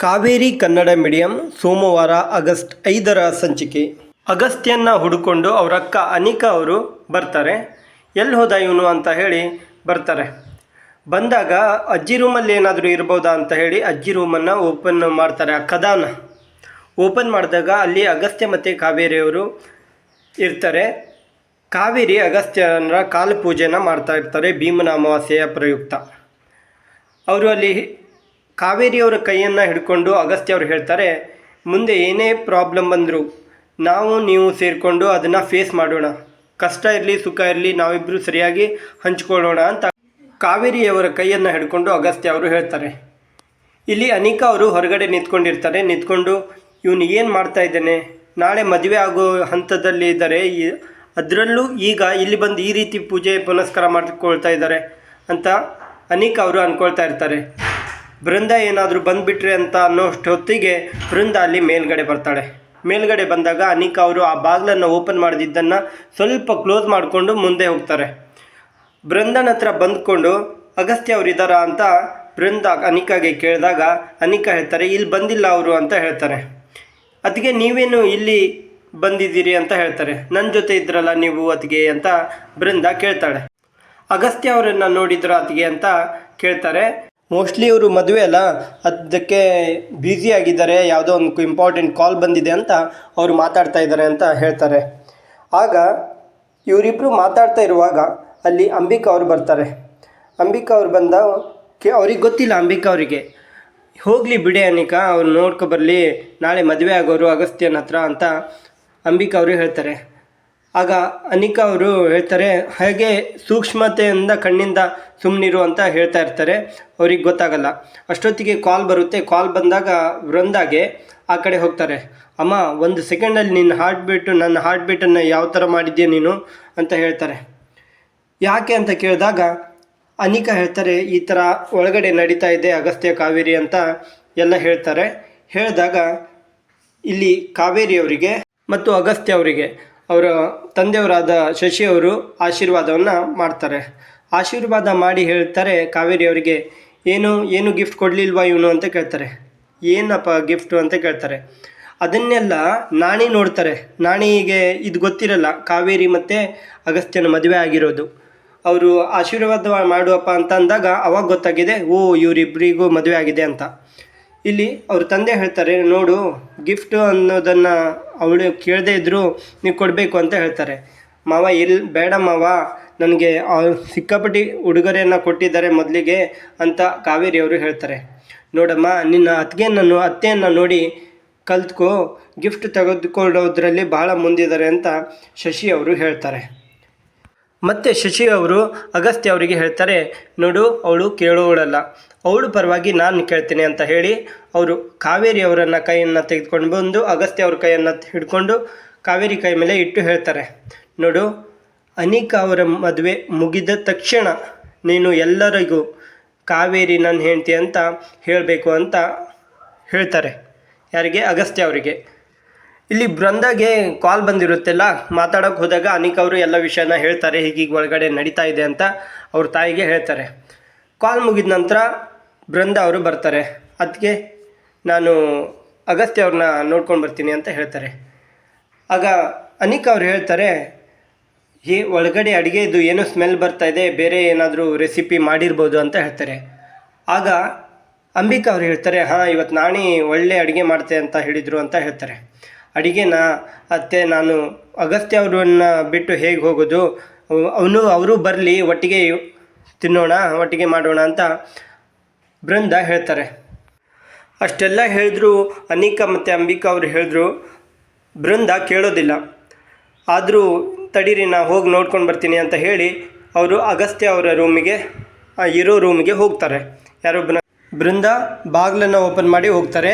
Kaveri Kannada medium ಸೋಮವಾರ August ಐದರ ಸಂಚಿಕೆ. ಅಗಸ್ತ್ಯನ್ನ ಹುಡುಕೊಂಡು ಅವರ ಅಕ್ಕ ಅನಿಕಾ ಅವರು ಬರ್ತಾರೆ. ಎಲ್ಲಿ ಹೋದ ಇವನು ಅಂತ ಹೇಳಿ ಬರ್ತಾರೆ. ಬಂದಾಗ ಅಜ್ಜಿ ರೂಮಲ್ಲಿ ಏನಾದರೂ ಇರ್ಬೋದಾ ಅಂತ ಹೇಳಿ ಅಜ್ಜಿ ರೂಮನ್ನು ಓಪನ್ ಮಾಡ್ತಾರೆ ಆ ಕದಾನ. ಓಪನ್ ಮಾಡಿದಾಗ ಅಲ್ಲಿ ಅಗಸ್ತ್ಯ ಮತ್ತು ಕಾವೇರಿಯವರು ಇರ್ತಾರೆ. ಕಾವೇರಿ ಅಗಸ್ತ್ಯನರ ಕಾಲು ಪೂಜೆನ ಮಾಡ್ತಾ ಇರ್ತಾರೆ ಭೀಮನ ಅಮಾವಾಸ್ಯೆಯ ಪ್ರಯುಕ್ತ. ಅವರು ಅಲ್ಲಿ ಕಾವೇರಿಯವರ ಕೈಯನ್ನು ಹಿಡ್ಕೊಂಡು ಅಗಸ್ತ್ಯ ಅವರು ಹೇಳ್ತಾರೆ, ಮುಂದೆ ಏನೇ ಪ್ರಾಬ್ಲಮ್ ಬಂದರೂ ನಾವು ನೀವು ಸೇರಿಕೊಂಡು ಅದನ್ನು ಫೇಸ್ ಮಾಡೋಣ. ಕಷ್ಟ ಇರಲಿ, ಸುಖ ಇರಲಿ ನಾವಿಬ್ಬರು ಸರಿಯಾಗಿ ಹಂಚಿಕೊಳ್ಳೋಣ ಅಂತ ಕಾವೇರಿಯವರ ಕೈಯನ್ನು ಹಿಡ್ಕೊಂಡು ಅಗಸ್ತ್ಯ ಅವರು ಹೇಳ್ತಾರೆ. ಇಲ್ಲಿ ಅನಿಕಾ ಅವರು ಹೊರಗಡೆ ನಿಂತ್ಕೊಂಡಿರ್ತಾರೆ. ನಿಂತ್ಕೊಂಡು, ಇವನು ಏನು ಮಾಡ್ತಾ ಇದ್ದಾನೆ? ನಾಳೆ ಮದುವೆ ಆಗೋ ಹಂತದಲ್ಲಿ ಇದ್ದಾರೆ. ಅದರಲ್ಲೂ ಈಗ ಇಲ್ಲಿ ಬಂದು ಈ ರೀತಿ ಪೂಜೆ ಪುನಸ್ಕಾರ ಮಾಡಿಕೊಳ್ತಾ ಇದ್ದಾರೆ ಅಂತ ಅನಿಕಾ ಅವರು ಅಂದ್ಕೊಳ್ತಾ ಇರ್ತಾರೆ. ಬೃಂದ ಏನಾದರೂ ಬಂದುಬಿಟ್ರೆ ಅಂತ ಅನ್ನೋ ಅಷ್ಟೊತ್ತಿಗೆ ಬೃಂದ ಅಲ್ಲಿ ಮೇಲ್ಗಡೆ ಬರ್ತಾಳೆ. ಮೇಲ್ಗಡೆ ಬಂದಾಗ ಅನಿಕಾ ಅವರು ಆ ಬಾಗಿಲನ್ನು ಓಪನ್ ಮಾಡಿದ್ದನ್ನು ಸ್ವಲ್ಪ ಕ್ಲೋಸ್ ಮಾಡಿಕೊಂಡು ಮುಂದೆ ಹೋಗ್ತಾರೆ. ಬೃಂದನ ಹತ್ರ ಬಂದ್ಕೊಂಡು, ಅಗಸ್ತ್ಯ ಅವರು ಇದ್ದಾರಾ ಅಂತ ಬೃಂದ ಅನಿಕಾಗೆ ಕೇಳಿದಾಗ ಅನಿಕಾ ಹೇಳ್ತಾರೆ, ಇಲ್ಲಿ ಬಂದಿಲ್ಲ ಅವರು ಅಂತ ಹೇಳ್ತಾರೆ. ಅದಕ್ಕೆ ನೀವೇನು ಇಲ್ಲಿ ಬಂದಿದ್ದೀರಿ? ಅಂತ ಹೇಳ್ತಾರೆ. ನನ್ನ ಜೊತೆ ಇದ್ರಲ್ಲ ನೀವು ಅತಿಗೆ ಅಂತ ಬೃಂದ ಕೇಳ್ತಾಳೆ. ಅಗಸ್ತ್ಯ ಅವರನ್ನು ನೋಡಿದ್ರ ಅತಿಗೆ ಅಂತ ಕೇಳ್ತಾರೆ. ಮೋಸ್ಟ್ಲಿ ಇವರು ಮದುವೆ ಅಲ್ಲ ಅದಕ್ಕೆ ಬ್ಯುಸಿ ಆಗಿದ್ದಾರೆ, ಯಾವುದೋ ಒಂದು ಇಂಪಾರ್ಟೆಂಟ್ ಕಾಲ್ ಬಂದಿದೆ ಅಂತ ಅವರು ಮಾತಾಡ್ತಾ ಇದ್ದಾರೆ ಅಂತ ಹೇಳ್ತಾರೆ. ಆಗ ಇವರಿಬ್ಬರು ಮಾತಾಡ್ತಾ ಇರುವಾಗ ಅಲ್ಲಿ ಅಂಬಿಕಾ ಅವರು ಬರ್ತಾರೆ. ಅಂಬಿಕಾ ಅವ್ರು ಬಂದ, ಕೆ, ಅವ್ರಿಗೆ ಗೊತ್ತಿಲ್ಲ ಅಂಬಿಕಾ ಅವರಿಗೆ. ಹೋಗಲಿ ಬಿಡಿ ಅನಿಕಾ, ಅವ್ರು ನೋಡ್ಕೊ ಬರಲಿ, ನಾಳೆ ಮದುವೆ ಆಗೋರು ಅಗಸ್ತ್ಯನ ಹತ್ರ ಅಂತ ಅಂಬಿಕಾ ಅವರು ಹೇಳ್ತಾರೆ. ಆಗ ಅನಿಕಾ ಅವರು ಹೇಳ್ತಾರೆ, ಹಾಗೆ ಸೂಕ್ಷ್ಮತೆಯಿಂದ ಕಣ್ಣಿಂದ ಸುಮ್ಮನಿರು ಅಂತ ಹೇಳ್ತಾ ಇರ್ತಾರೆ. ಅವ್ರಿಗೆ ಗೊತ್ತಾಗಲ್ಲ. ಅಷ್ಟೊತ್ತಿಗೆ ಕಾಲ್ ಬರುತ್ತೆ. ಕಾಲ್ ಬಂದಾಗ ವೃಂದಾಗೆ ಆ ಕಡೆ ಹೋಗ್ತಾರೆ. ಅಮ್ಮ, ಒಂದು ಸೆಕೆಂಡಲ್ಲಿ ನಿನ್ನ ಹಾರ್ಟ್ ಬೀಟು ನನ್ನ ಹಾರ್ಟ್ ಬೀಟನ್ನು ಯಾವ ಥರ ಮಾಡಿದ್ಯಾ ನೀನು? ಅಂತ ಹೇಳ್ತಾರೆ. ಯಾಕೆ ಅಂತ ಕೇಳಿದಾಗ ಅನಿಕಾ ಹೇಳ್ತಾರೆ, ಈ ಥರ ಒಳಗಡೆ ನಡೀತಾ ಇದೆ ಅಗಸ್ತ್ಯ ಕಾವೇರಿ ಅಂತ ಎಲ್ಲ ಹೇಳ್ತಾರೆ. ಹೇಳಿದಾಗ ಇಲ್ಲಿ ಕಾವೇರಿಯವರಿಗೆ ಮತ್ತು ಅಗಸ್ತ್ಯ ಅವರಿಗೆ ಅವರ ತಂದೆಯವರಾದ ಶಶಿ ಅವರು ಆಶೀರ್ವಾದವನ್ನು ಮಾಡ್ತಾರೆ. ಆಶೀರ್ವಾದ ಮಾಡಿ ಹೇಳ್ತಾರೆ ಕಾವೇರಿ ಅವರಿಗೆ, ಏನು ಏನು ಗಿಫ್ಟ್ ಕೊಡಲಿಲ್ವಾ ಇವನು? ಅಂತ ಕೇಳ್ತಾರೆ. ಏನಪ್ಪ ಗಿಫ್ಟು ಅಂತ ಕೇಳ್ತಾರೆ. ಅದನ್ನೆಲ್ಲ ನಾಣಿ ನೋಡ್ತಾರೆ. ನಾಣಿಗೆ ಇದು ಗೊತ್ತಿರಲ್ಲ, ಕಾವೇರಿ ಮತ್ತು ಅಗಸ್ತ್ಯನ ಮದುವೆ ಆಗಿರೋದು. ಅವರು ಆಶೀರ್ವಾದ ಮಾಡುವಪ್ಪ ಅಂತ ಅಂದಾಗ ಅವಾಗ ಗೊತ್ತಾಗಿದೆ, ಓ ಇವರಿಬ್ಬರಿಗೂ ಮದುವೆ ಆಗಿದೆ ಅಂತ. ಇಲ್ಲಿ ಅವ್ರ ತಂದೆ ಹೇಳ್ತಾರೆ, ನೋಡು ಗಿಫ್ಟ್ ಅನ್ನೋದನ್ನು ಅವಳು ಕೇಳದೇ ಇದ್ದರೂ ನೀವು ಕೊಡಬೇಕು ಅಂತ ಹೇಳ್ತಾರೆ. ಮಾವ ಎಲ್ಲಿ ಬೇಡ ಮಾವ. ನನಗೆ ಸಿಕ್ಕಾಪಟ್ಟಿ ಉಡುಗೊರೆಯನ್ನು ಕೊಟ್ಟಿದ್ದಾರೆ ಮೊದಲಿಗೆ ಅಂತ ಕಾವೇರಿ ಅವರು ಹೇಳ್ತಾರೆ. ನೋಡಮ್ಮ, ನಿನ್ನ ಅತ್ತಿಗೆಯನ್ನು ಅತ್ತೆಯನ್ನು ನೋಡಿ ಕಲ್ತ್ಕೋ ಗಿಫ್ಟ್ ತೆಗೆದುಕೊಳ್ಳೋದ್ರಲ್ಲಿ ಬಹಳ ಮುಂದಿದ್ದಾರೆ ಅಂತ ಶಶಿ ಅವರು ಹೇಳ್ತಾರೆ. ಮತ್ತೆ ಶಶಿ ಅವರು ಅಗಸ್ತ್ಯ ಅವರಿಗೆ ಹೇಳ್ತಾರೆ, ನೋಡು, ಅವಳು ಕೇಳೋಳಲ್ಲ ಅವಳು ಪರವಾಗಿ ನಾನು ಕೇಳ್ತೀನಿ ಅಂತ ಹೇಳಿ ಅವರು ಕಾವೇರಿ ಅವರನ್ನು ಕೈಯನ್ನು ತೆಗೆದುಕೊಂಡು ಬಂದು ಅಗಸ್ತ್ಯ ಅವ್ರ ಕೈಯನ್ನು ಹಿಡ್ಕೊಂಡು ಕಾವೇರಿ ಕೈ ಮೇಲೆ ಇಟ್ಟು ಹೇಳ್ತಾರೆ. ನೋಡು, ಅನಿಕಾ ಅವರ ಮದುವೆ ಮುಗಿದ ತಕ್ಷಣ ನೀನು ಎಲ್ಲರಿಗೂ ಕಾವೇರಿ ನನ್ನ ಹೆಂಡತಿ ಅಂತ ಹೇಳಬೇಕು ಅಂತ ಹೇಳ್ತಾರೆ. ಯಾರಿಗೆ? ಅಗಸ್ತ್ಯ ಅವರಿಗೆ. ಇಲ್ಲಿ ಬೃಂದಾಗೆ ಕಾಲ್ ಬಂದಿರುತ್ತೆಲ್ಲ, ಮಾತಾಡೋಕೆ ಹೋದಾಗ ಅನಿಕ್ ಅವರು ಎಲ್ಲ ವಿಷಯನ ಹೇಳ್ತಾರೆ, ಹೀಗೀಗ ಒಳಗಡೆ ನಡೀತಾ ಇದೆ ಅಂತ ಅವ್ರ ತಾಯಿಗೆ ಹೇಳ್ತಾರೆ. ಕಾಲ್ ಮುಗಿದ ನಂತರ ಬೃಂದ ಅವರು ಬರ್ತಾರೆ. ಅದಕ್ಕೆ ನಾನು ಅಗಸ್ತ್ಯ ಅವ್ರನ್ನ ನೋಡ್ಕೊಂಡು ಬರ್ತೀನಿ ಅಂತ ಹೇಳ್ತಾರೆ. ಆಗ ಅನಿಕ್ ಅವ್ರು ಹೇಳ್ತಾರೆ, ಏ, ಒಳಗಡೆ ಅಡುಗೆ ಇದು ಏನೋ ಸ್ಮೆಲ್ ಬರ್ತಾ ಇದೆ, ಬೇರೆ ಏನಾದರೂ ರೆಸಿಪಿ ಮಾಡಿರ್ಬೋದು ಅಂತ ಹೇಳ್ತಾರೆ. ಆಗ ಅಂಬಿಕಾ ಅವ್ರು ಹೇಳ್ತಾರೆ, ಹಾಂ ಇವತ್ತು ನಾಣಿ ಒಳ್ಳೆ ಅಡುಗೆ ಮಾಡ್ತೆ ಅಂತ ಹೇಳಿದರು ಅಂತ ಹೇಳ್ತಾರೆ. ಅಡುಗೆನ, ಅತ್ತೆ ನಾನು ಅಗಸ್ತ್ಯ ಅವರನ್ನು ಬಿಟ್ಟು ಹೇಗೆ ಹೋಗೋದು, ಅವನು, ಅವರು ಬರಲಿ, ಒಟ್ಟಿಗೆ ತಿನ್ನೋಣ, ಒಟ್ಟಿಗೆ ಮಾಡೋಣ ಅಂತ ಬೃಂದ ಹೇಳ್ತಾರೆ. ಅಷ್ಟೆಲ್ಲ ಹೇಳಿದ್ರು ಅನಿಕಾ ಮತ್ತು ಅಂಬಿಕಾ ಅವರು ಹೇಳಿದ್ರು ಬೃಂದ ಕೇಳೋದಿಲ್ಲ. ಆದರೂ ತಡೀರಿ, ನಾ ಹೋಗಿ ನೋಡ್ಕೊಂಡು ಬರ್ತೀನಿ ಅಂತ ಹೇಳಿ ಅವರು ಅಗಸ್ತ್ಯ ಅವರ ರೂಮಿಗೆ ಇರೋ ರೂಮಿಗೆ ಹೋಗ್ತಾರೆ. ಯಾರೊಬ್ಬನ ಬೃಂದ ಬಾಗಿಲನ್ನು ಓಪನ್ ಮಾಡಿ ಹೋಗ್ತಾರೆ.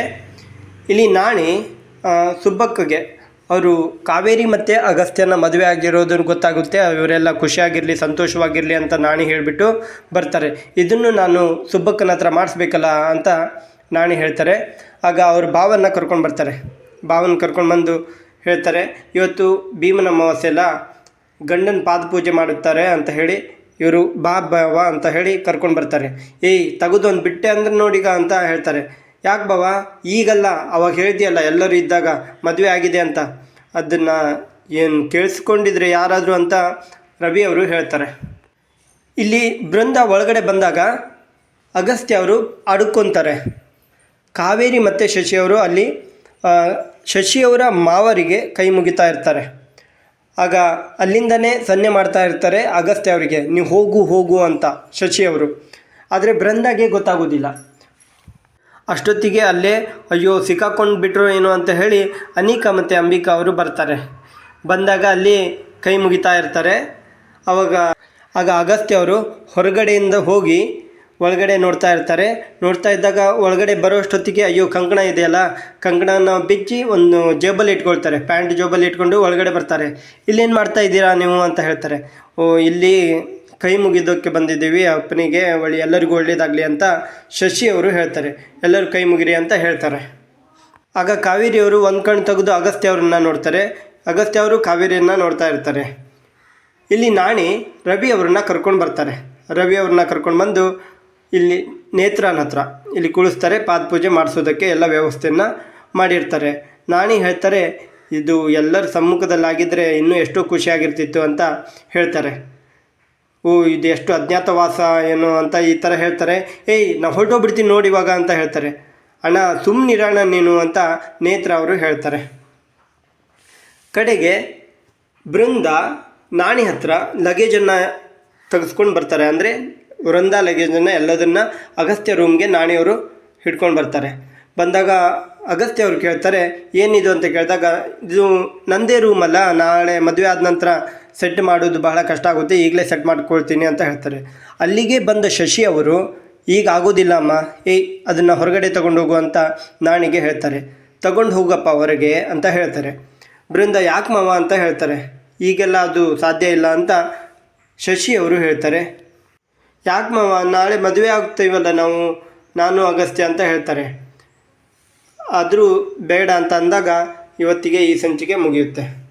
ಇಲ್ಲಿ ನಾಣಿ ಸುಬ್ಬಕ್ಕಗೆ. ಅವರು ಕಾವೇರಿ ಮತ್ತು ಅಗಸ್ತ್ಯನ ಮದುವೆ ಆಗಿರೋದನ್ನು ಗೊತ್ತಾಗುತ್ತೆ ಇವರೆಲ್ಲ ಖುಷಿಯಾಗಿರಲಿ, ಸಂತೋಷವಾಗಿರಲಿ ಅಂತ ನಾಣಿ ಹೇಳಿಬಿಟ್ಟು ಬರ್ತಾರೆ. ಇದನ್ನು ನಾನು ಸುಬ್ಬಕ್ಕನ ಹತ್ರ ಮಾಡಿಸ್ಬೇಕಲ್ಲ ಅಂತ ನಾಣಿ ಹೇಳ್ತಾರೆ. ಆಗ ಅವರು ಭಾವನ್ನ ಕರ್ಕೊಂಡು ಬರ್ತಾರೆ. ಬಾವನ್ನ ಕರ್ಕೊಂಡು ಬಂದು ಹೇಳ್ತಾರೆ, ಇವತ್ತು ಭೀಮನ ಅಮಾವಾಸ್ಯೆಲ್ಲ ಗಂಡನ ಪಾದ ಪೂಜೆ ಮಾಡುತ್ತಾರೆ ಅಂತ ಹೇಳಿ, ಇವರು ಬಾ ಬಾವ ಅಂತ ಹೇಳಿ ಕರ್ಕೊಂಡು ಬರ್ತಾರೆ. ಏಯ್, ತೆಗೆದು ಒಂದು ಬಿಟ್ಟೆ ಅಂದ್ರೆ ನೋಡಿಗ ಅಂತ ಹೇಳ್ತಾರೆ. ಯಾಕೆ ಬಾವ? ಈಗಲ್ಲ, ಅವಾಗ ಹೇಳ್ತೀಯಲ್ಲ, ಎಲ್ಲರೂ ಇದ್ದಾಗ ಮದುವೆ ಆಗಿದೆ ಅಂತ. ಅದನ್ನು ಏನು ಕೇಳಿಸ್ಕೊಂಡಿದ್ರೆ ಯಾರಾದರೂ ಅಂತ ರವಿ ಅವರು ಹೇಳ್ತಾರೆ. ಇಲ್ಲಿ ಬೃಂದ ಒಳಗಡೆ ಬಂದಾಗ ಅಗಸ್ತ್ಯ ಅವರು ಅಡ್ಕೊತಾರೆ. ಕಾವೇರಿ ಮತ್ತು ಶಶಿಯವರು ಅಲ್ಲಿ ಶಶಿಯವರ ಮಾವರಿಗೆ ಕೈ ಮುಗಿತಾ ಇರ್ತಾರೆ. ಆಗ ಅಲ್ಲಿಂದನೇ ಸನ್ನೆ ಮಾಡ್ತಾ ಇರ್ತಾರೆ ಅಗಸ್ತ್ಯ ಅವರಿಗೆ, ನೀವು ಹೋಗು ಹೋಗು ಅಂತ ಶಶಿಯವರು. ಆದರೆ ಬೃಂದಾಗೆ ಗೊತ್ತಾಗೋದಿಲ್ಲ. ಅಷ್ಟೊತ್ತಿಗೆ ಅಲ್ಲೇ, ಅಯ್ಯೋ ಸಿಕ್ಕಾಕೊಂಡು ಬಿಟ್ಟರು ಏನು ಅಂತ ಹೇಳಿ ಅನಿಕಾ ಮತ್ತು ಅಂಬಿಕಾ ಅವರು ಬರ್ತಾರೆ. ಬಂದಾಗ ಅಲ್ಲಿ ಕೈ ಮುಗಿತಾ ಇರ್ತಾರೆ. ಅವಾಗ, ಆಗ ಅಗಸ್ತ್ಯ ಅವರು ಹೊರಗಡೆಯಿಂದ ಹೋಗಿ ಒಳಗಡೆ ನೋಡ್ತಾ ಇರ್ತಾರೆ. ನೋಡ್ತಾ ಇದ್ದಾಗ ಒಳಗಡೆ ಬರೋ ಅಷ್ಟೊತ್ತಿಗೆ, ಅಯ್ಯೋ, ಕಂಕಣ ಇದೆಯಲ್ಲ? ಕಂಕಣನ ಬಿಚ್ಚಿ ಒಂದು ಜೇಬಲ್ಲಿ ಇಟ್ಕೊಳ್ತಾರೆ. ಪ್ಯಾಂಟ್ ಜೇಬಲ್ಲಿ ಇಟ್ಕೊಂಡು ಒಳಗಡೆ ಬರ್ತಾರೆ. ಇಲ್ಲೇನು ಮಾಡ್ತಾ ಇದ್ದೀರಾ ನೀವು? ಅಂತ ಹೇಳ್ತಾರೆ. ಓ, ಇಲ್ಲಿ ಕೈ ಮುಗಿದೋಕ್ಕೆ ಬಂದಿದ್ದೀವಿ, ಅಪ್ಪನಿಗೆ ಒಳ್ಳೆ ಎಲ್ಲರಿಗೂ ಒಳ್ಳೇದಾಗಲಿ ಅಂತ ಶಶಿ ಅವರು ಹೇಳ್ತಾರೆ. ಎಲ್ಲರೂ ಕೈ ಮುಗಿರಿ ಅಂತ ಹೇಳ್ತಾರೆ. ಆಗ ಕಾವೇರಿಯವರು ಒಂದು ಕಣ್ಣು ತೆಗೆದು ಅಗಸ್ತ್ಯ ನೋಡ್ತಾರೆ. ಅಗಸ್ತ್ಯ ಅವರು ಕಾವೇರಿಯನ್ನು ನೋಡ್ತಾ ಇರ್ತಾರೆ. ಇಲ್ಲಿ ನಾಣಿ ರವಿ ಕರ್ಕೊಂಡು ಬರ್ತಾರೆ. ರವಿ ಅವ್ರನ್ನ ಕರ್ಕೊಂಡು ಬಂದು ಇಲ್ಲಿ ನೇತ್ರನ ಹತ್ರ ಇಲ್ಲಿ ಕುಳಿಸ್ತಾರೆ ಪಾದಪೂಜೆ ಮಾಡಿಸೋದಕ್ಕೆ ಎಲ್ಲ ವ್ಯವಸ್ಥೆಯನ್ನು ಮಾಡಿರ್ತಾರೆ. ನಾಣಿ ಹೇಳ್ತಾರೆ, ಇದು ಎಲ್ಲರ ಸಮ್ಮುಖದಲ್ಲಾಗಿದ್ದರೆ ಇನ್ನೂ ಎಷ್ಟೋ ಖುಷಿಯಾಗಿರ್ತಿತ್ತು ಅಂತ ಹೇಳ್ತಾರೆ. ಇದು ಎಷ್ಟು ಅಜ್ಞಾತವಾಸ, ಏನು ಅಂತ ಈ ಥರ ಹೇಳ್ತಾರೆ. ಏಯ್ ನಾವು ಹೊರಟೋಗ್ಬಿಡ್ತೀನಿ ನೋಡಿ ಇವಾಗ ಅಂತ ಹೇಳ್ತಾರೆ. ಅಣ್ಣ ಸುಮ್ಮನಿರೋಣ ನೀನು ಅಂತ ನೇತ್ರ ಅವರು ಹೇಳ್ತಾರೆ. ಕಡೆಗೆ ಬೃಂದ ನಾಣಿ ಹತ್ರ ಲಗೇಜನ್ನು ತೆಗೆಸ್ಕೊಂಡು ಬರ್ತಾರೆ. ಅಂದರೆ ವೃಂದ ಲಗೇಜನ್ನು ಎಲ್ಲದನ್ನು ಅಗಸ್ತ್ಯ ರೂಮ್ಗೆ ನಾಣಿಯವರು ಹಿಡ್ಕೊಂಡು ಬರ್ತಾರೆ. ಬಂದಾಗ ಅಗಸ್ತ್ಯ ಅವರು ಕೇಳ್ತಾರೆ, ಏನಿದು ಅಂತ ಕೇಳಿದಾಗ, ಇದು ನಂದೇ ರೂಮಲ್ಲ ನಾಳೆ ಮದುವೆ ಆದ ನಂತರ ಸೆಟ್ ಮಾಡೋದು ಬಹಳ ಕಷ್ಟ ಆಗುತ್ತೆ. ಈಗಲೇ ಸೆಟ್ ಮಾಡ್ಕೊಳ್ತೀನಿ ಅಂತ ಹೇಳ್ತಾರೆ. ಅಲ್ಲಿಗೆ ಬಂದ ಶಶಿ ಅವರು, ಈಗ ಆಗೋದಿಲ್ಲ ಅಮ್ಮ. ಏಯ್ ಅದನ್ನು ಹೊರಗಡೆ ತಗೊಂಡು ಹೋಗು ಅಂತ ನಾಣಿಗೆ ಹೇಳ್ತಾರೆ. ತಗೊಂಡು ಹೋಗಪ್ಪ ಹೊರಗೆ ಅಂತ ಹೇಳ್ತಾರೆ. ಬೃಂದ, ಯಾಕೆ ಮಾವ? ಅಂತ ಹೇಳ್ತಾರೆ. ಈಗೆಲ್ಲ ಅದು ಸಾಧ್ಯ ಇಲ್ಲ ಅಂತ ಶಶಿ ಅವರು ಹೇಳ್ತಾರೆ. ಯಾಕೆ ಮಾವ? ನಾಳೆ ಮದುವೆ ಆಗ್ತೀವಲ್ಲ ನಾವು. ನಾನು ಅಗಸ್ತ್ಯ ಅಂತ ಹೇಳ್ತಾರೆ. ಆದರೂ ಬೇಡ ಅಂತ ಅಂದಾಗ ಇವತ್ತಿಗೆ ಈ ಸಂಚಿಕೆ ಮುಗಿಯುತ್ತೆ.